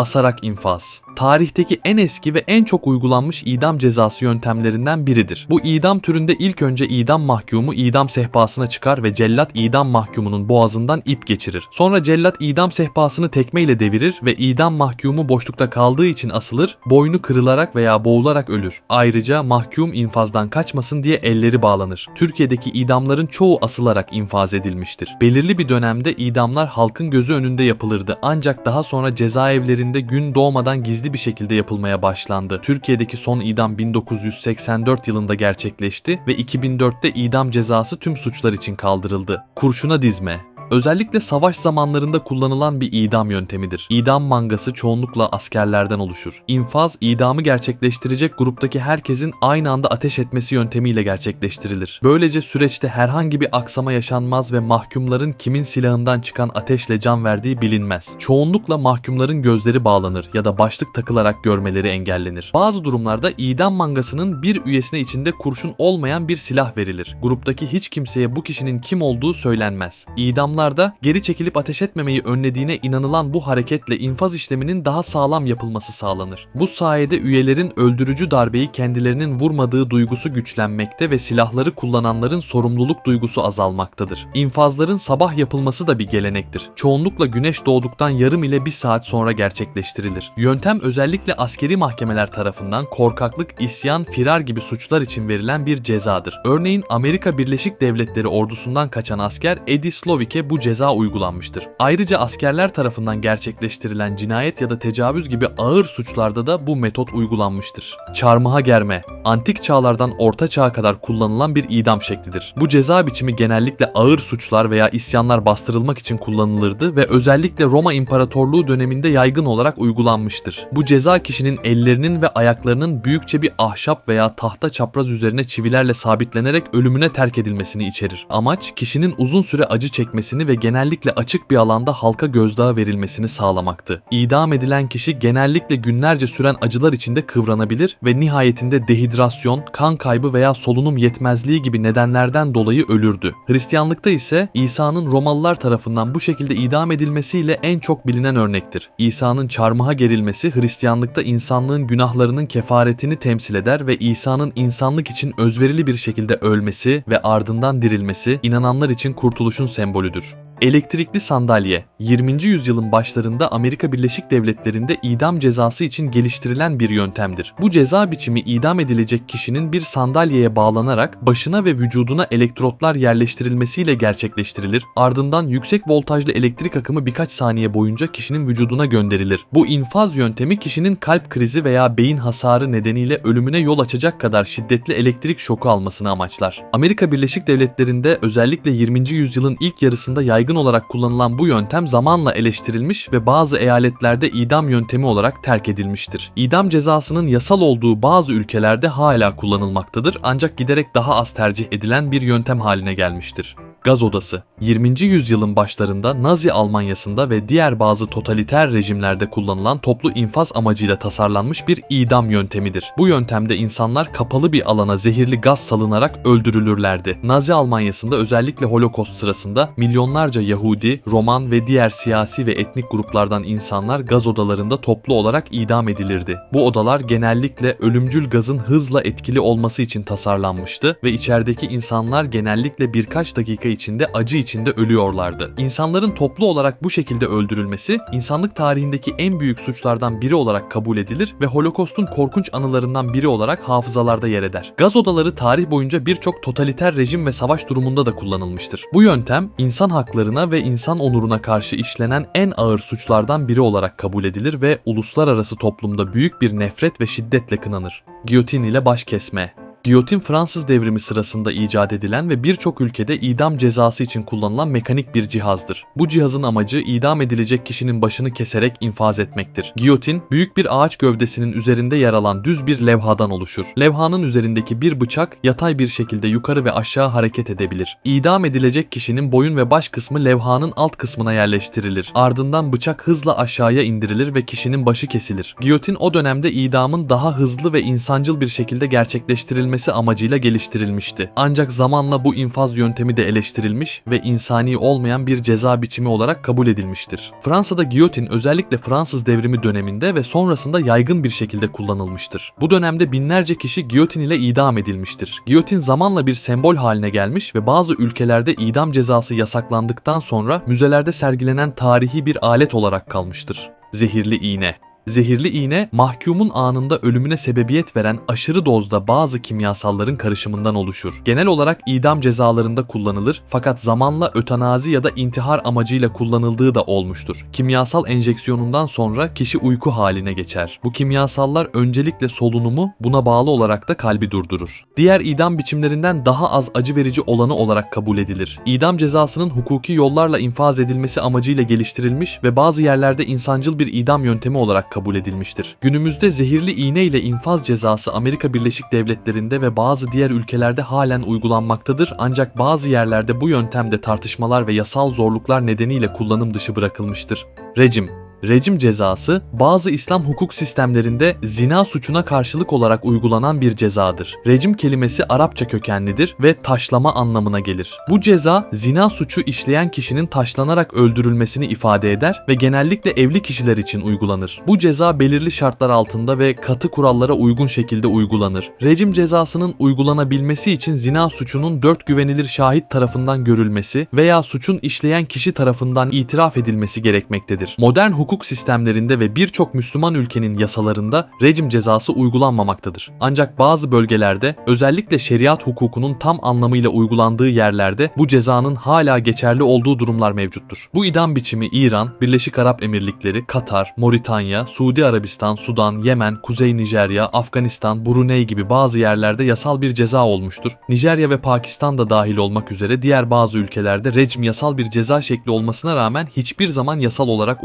Asarak infaz. Tarihteki en eski ve en çok uygulanmış idam cezası yöntemlerinden biridir. Bu idam türünde ilk önce idam mahkumu idam sehpasına çıkar ve cellat idam mahkumunun boğazından ip geçirir. Sonra cellat idam sehpasını tekmeyle devirir ve idam mahkumu boşlukta kaldığı için asılır, boynu kırılarak veya boğularak ölür. Ayrıca mahkum infazdan kaçmasın diye elleri bağlanır. Türkiye'deki idamların çoğu asılarak infaz edilmiştir. Belirli bir dönemde idamlar halkın gözü önünde yapılırdı ancak daha sonra cezaevlerinde gün doğmadan gizli bir şekilde yapılmaya başlandı. Türkiye'deki son idam 1984 yılında gerçekleşti ve 2004'te idam cezası tüm suçlar için kaldırıldı. Kurşuna dizme, Özellikle savaş zamanlarında kullanılan bir idam yöntemidir. İdam mangası çoğunlukla askerlerden oluşur. İnfaz, idamı gerçekleştirecek gruptaki herkesin aynı anda ateş etmesi yöntemiyle gerçekleştirilir. Böylece süreçte herhangi bir aksama yaşanmaz ve mahkumların kimin silahından çıkan ateşle can verdiği bilinmez. Çoğunlukla mahkumların gözleri bağlanır ya da başlık takılarak görmeleri engellenir. Bazı durumlarda idam mangasının bir üyesine içinde kurşun olmayan bir silah verilir. Gruptaki hiç kimseye bu kişinin kim olduğu söylenmez. İdamlar zamanlarda geri çekilip ateş etmemeyi önlediğine inanılan bu hareketle infaz işleminin daha sağlam yapılması sağlanır. Bu sayede üyelerin öldürücü darbeyi kendilerinin vurmadığı duygusu güçlenmekte ve silahları kullananların sorumluluk duygusu azalmaktadır. İnfazların sabah yapılması da bir gelenektir. Çoğunlukla güneş doğduktan yarım ile bir saat sonra gerçekleştirilir. Yöntem özellikle askeri mahkemeler tarafından korkaklık, isyan, firar gibi suçlar için verilen bir cezadır. Örneğin Amerika Birleşik Devletleri ordusundan kaçan asker Eddie Slovik'e bu ceza uygulanmıştır. Ayrıca askerler tarafından gerçekleştirilen cinayet ya da tecavüz gibi ağır suçlarda da bu metot uygulanmıştır. Çarmıha germe, antik çağlardan orta çağa kadar kullanılan bir idam şeklidir. Bu ceza biçimi genellikle ağır suçlar veya isyanlar bastırılmak için kullanılırdı ve özellikle Roma İmparatorluğu döneminde yaygın olarak uygulanmıştır. Bu ceza kişinin ellerinin ve ayaklarının büyükçe bir ahşap veya tahta çapraz üzerine çivilerle sabitlenerek ölümüne terk edilmesini içerir. Amaç kişinin uzun süre acı çekmesini ve genellikle açık bir alanda halka gözdağı verilmesini sağlamaktı. İdam edilen kişi genellikle günlerce süren acılar içinde kıvranabilir ve nihayetinde dehidrasyon, kan kaybı veya solunum yetmezliği gibi nedenlerden dolayı ölürdü. Hristiyanlıkta ise İsa'nın Romalılar tarafından bu şekilde idam edilmesiyle en çok bilinen örnektir. İsa'nın çarmıha gerilmesi Hristiyanlıkta insanlığın günahlarının kefaretini temsil eder ve İsa'nın insanlık için özverili bir şekilde ölmesi ve ardından dirilmesi inananlar için kurtuluşun sembolüdür. Elektrikli sandalye 20. yüzyılın başlarında Amerika Birleşik Devletleri'nde idam cezası için geliştirilen bir yöntemdir. Bu ceza biçimi idam edilecek kişinin bir sandalyeye bağlanarak başına ve vücuduna elektrotlar yerleştirilmesiyle gerçekleştirilir. Ardından yüksek voltajlı elektrik akımı birkaç saniye boyunca kişinin vücuduna gönderilir. Bu infaz yöntemi kişinin kalp krizi veya beyin hasarı nedeniyle ölümüne yol açacak kadar şiddetli elektrik şoku almasını amaçlar. Amerika Birleşik Devletleri'nde özellikle 20. yüzyılın ilk yarısında yaygın yaygın olarak kullanılan bu yöntem zamanla eleştirilmiş ve bazı eyaletlerde idam yöntemi olarak terk edilmiştir. İdam cezasının yasal olduğu bazı ülkelerde hala kullanılmaktadır ancak giderek daha az tercih edilen bir yöntem haline gelmiştir. Gaz odası 20. yüzyılın başlarında Nazi Almanyası'nda ve diğer bazı totaliter rejimlerde kullanılan toplu infaz amacıyla tasarlanmış bir idam yöntemidir. Bu yöntemde insanlar kapalı bir alana zehirli gaz salınarak öldürülürlerdi. Nazi Almanyası'nda özellikle Holocaust sırasında milyonlarca Yahudi, Roman ve diğer siyasi ve etnik gruplardan insanlar gaz odalarında toplu olarak idam edilirdi. Bu odalar genellikle ölümcül gazın hızla etkili olması için tasarlanmıştı ve içerideki insanlar genellikle birkaç dakika içinde acı içinde ölüyorlardı. İnsanların toplu olarak bu şekilde öldürülmesi insanlık tarihindeki en büyük suçlardan biri olarak kabul edilir ve Holokost'un korkunç anılarından biri olarak hafızalarda yer eder. Gaz odaları tarih boyunca birçok totaliter rejim ve savaş durumunda da kullanılmıştır. Bu yöntem insan haklarına ve insan onuruna karşı işlenen en ağır suçlardan biri olarak kabul edilir ve uluslararası toplumda büyük bir nefret ve şiddetle kınanır. Giyotin ile baş kesme Giyotin Fransız devrimi sırasında icat edilen ve birçok ülkede idam cezası için kullanılan mekanik bir cihazdır. Bu cihazın amacı idam edilecek kişinin başını keserek infaz etmektir. Giyotin, büyük bir ağaç gövdesinin üzerinde yer alan düz bir levhadan oluşur. Levhanın üzerindeki bir bıçak yatay bir şekilde yukarı ve aşağı hareket edebilir. İdam edilecek kişinin boyun ve baş kısmı levhanın alt kısmına yerleştirilir. Ardından bıçak hızla aşağıya indirilir ve kişinin başı kesilir. Giyotin o dönemde idamın daha hızlı ve insancıl bir şekilde gerçekleştirilmesi öldürülmesi amacıyla geliştirilmişti. Ancak zamanla bu infaz yöntemi de eleştirilmiş ve insani olmayan bir ceza biçimi olarak kabul edilmiştir. Fransa'da giyotin özellikle Fransız devrimi döneminde ve sonrasında yaygın bir şekilde kullanılmıştır. Bu dönemde binlerce kişi giyotin ile idam edilmiştir. Giyotin zamanla bir sembol haline gelmiş ve bazı ülkelerde idam cezası yasaklandıktan sonra müzelerde sergilenen tarihi bir alet olarak kalmıştır. Zehirli iğne Zehirli iğne mahkumun anında ölümüne sebebiyet veren aşırı dozda bazı kimyasalların karışımından oluşur. Genel olarak idam cezalarında kullanılır fakat zamanla ötenazi ya da intihar amacıyla kullanıldığı da olmuştur. Kimyasal enjeksiyonundan sonra kişi uyku haline geçer. Bu kimyasallar öncelikle solunumu buna bağlı olarak da kalbi durdurur. Diğer idam biçimlerinden daha az acı verici olanı olarak kabul edilir. İdam cezasının hukuki yollarla infaz edilmesi amacıyla geliştirilmiş ve bazı yerlerde insancıl bir idam yöntemi olarak kabul edilmiştir. Günümüzde zehirli iğne ile infaz cezası Amerika Birleşik Devletleri'nde ve bazı diğer ülkelerde halen uygulanmaktadır ancak bazı yerlerde bu yöntemde tartışmalar ve yasal zorluklar nedeniyle kullanım dışı bırakılmıştır. Rejim Rejim cezası bazı İslam hukuk sistemlerinde zina suçuna karşılık olarak uygulanan bir cezadır. Rejim kelimesi Arapça kökenlidir ve taşlama anlamına gelir. Bu ceza zina suçu işleyen kişinin taşlanarak öldürülmesini ifade eder ve genellikle evli kişiler için uygulanır. Bu ceza belirli şartlar altında ve katı kurallara uygun şekilde uygulanır. Rejim cezasının uygulanabilmesi için zina suçunun dört güvenilir şahit tarafından görülmesi veya suçun işleyen kişi tarafından itiraf edilmesi gerekmektedir. Modern hukuk sistemlerinde ve birçok Müslüman ülkenin yasalarında rejim cezası uygulanmamaktadır. Ancak bazı bölgelerde özellikle şeriat hukukunun tam anlamıyla uygulandığı yerlerde bu cezanın hala geçerli olduğu durumlar mevcuttur. Bu idam biçimi İran, Birleşik Arap Emirlikleri, Katar, Moritanya, Suudi Arabistan, Sudan, Yemen, Kuzey Nijerya, Afganistan, Brunei gibi bazı yerlerde yasal bir ceza olmuştur. Nijerya ve Pakistan da dahil olmak üzere diğer bazı ülkelerde rejim yasal bir ceza şekli olmasına rağmen hiçbir zaman yasal olarak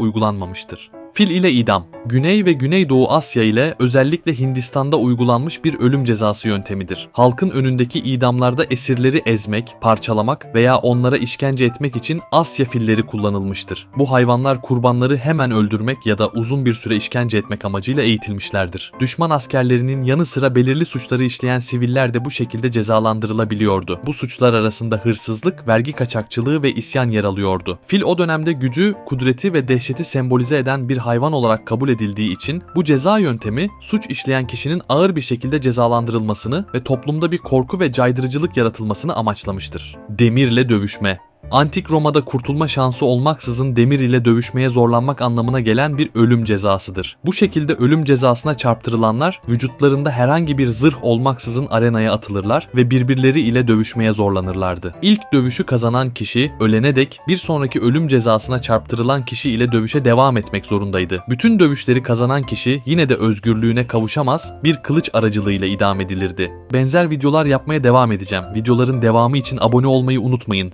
uygulanmamıştır. Fil ile idam. Güney ve Güneydoğu Asya ile özellikle Hindistan'da uygulanmış bir ölüm cezası yöntemidir. Halkın önündeki idamlarda esirleri ezmek, parçalamak veya onlara işkence etmek için Asya filleri kullanılmıştır. Bu hayvanlar kurbanları hemen öldürmek ya da uzun bir süre işkence etmek amacıyla eğitilmişlerdir. Düşman askerlerinin yanı sıra belirli suçları işleyen siviller de bu şekilde cezalandırılabiliyordu. Bu suçlar arasında hırsızlık, vergi kaçakçılığı ve isyan yer alıyordu. Fil o dönemde gücü, kudreti ve dehşeti sembolize eden bir hayvan olarak kabul edildiği için bu ceza yöntemi suç işleyen kişinin ağır bir şekilde cezalandırılmasını ve toplumda bir korku ve caydırıcılık yaratılmasını amaçlamıştır. Demirle dövüşme Antik Roma'da kurtulma şansı olmaksızın demir ile dövüşmeye zorlanmak anlamına gelen bir ölüm cezasıdır. Bu şekilde ölüm cezasına çarptırılanlar vücutlarında herhangi bir zırh olmaksızın arenaya atılırlar ve birbirleri ile dövüşmeye zorlanırlardı. İlk dövüşü kazanan kişi ölene dek bir sonraki ölüm cezasına çarptırılan kişi ile dövüşe devam etmek zorundaydı. Bütün dövüşleri kazanan kişi yine de özgürlüğüne kavuşamaz, bir kılıç aracılığıyla idam edilirdi. Benzer videolar yapmaya devam edeceğim. Videoların devamı için abone olmayı unutmayın.